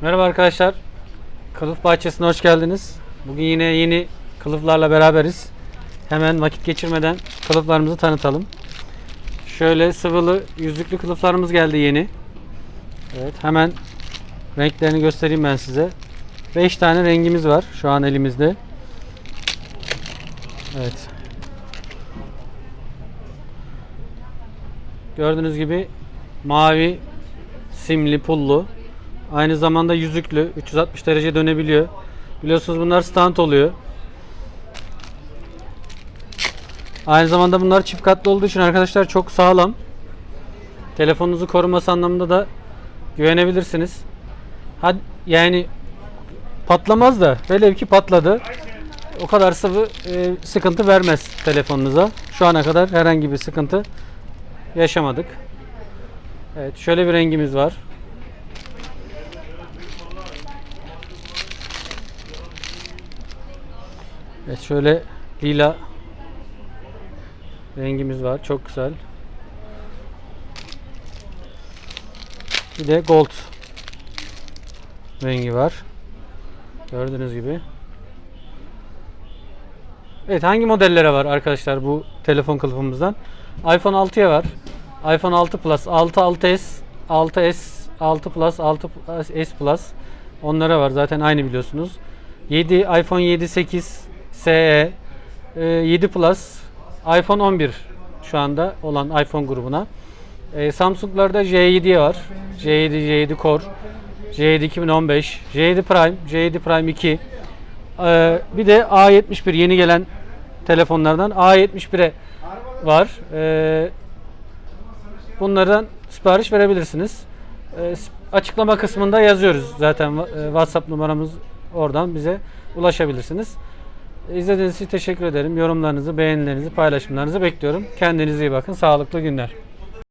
Merhaba arkadaşlar. Kılıf Bahçesi'ne hoş geldiniz. Bugün yine yeni kılıflarla beraberiz. Hemen vakit geçirmeden kılıflarımızı tanıtalım. Şöyle sıvılı yüzlüklü kılıflarımız geldi yeni. Evet hemen renklerini göstereyim ben size. 5 tane rengimiz var şu an elimizde. Evet. Gördüğünüz gibi mavi simli pullu. Aynı zamanda yüzüklü. 360 derece dönebiliyor. Biliyorsunuz bunlar stand oluyor. Aynı zamanda bunlar çift katlı olduğu için arkadaşlar çok sağlam. Telefonunuzu koruması anlamında da güvenebilirsiniz. Had yani patlamaz da velev ki patladı. O kadar sıvı e, sıkıntı vermez telefonunuza. Şu ana kadar herhangi bir sıkıntı yaşamadık. Evet şöyle bir rengimiz var. Evet şöyle lila rengimiz var. Çok güzel. Bir de gold rengi var. Gördüğünüz gibi. Evet hangi modellere var arkadaşlar bu telefon kılıfımızdan? iPhone 6'ya var. iPhone 6 Plus, 6 6s, 6s, 6 Plus, 6 S Plus. Onlara var zaten aynı biliyorsunuz. 7 iPhone 7 8 SE, e, 7 Plus, iPhone 11 şu anda olan iPhone grubuna. E, Samsung'larda J7 var. J7, J7 Core, J7 2015, J7 Prime, J7 Prime 2. E, bir de A71 yeni gelen telefonlardan A71'e var. E, bunlardan sipariş verebilirsiniz. E, açıklama kısmında yazıyoruz zaten e, WhatsApp numaramız oradan bize ulaşabilirsiniz. İzlediğiniz için teşekkür ederim. Yorumlarınızı, beğenilerinizi, paylaşımlarınızı bekliyorum. Kendinize iyi bakın. Sağlıklı günler.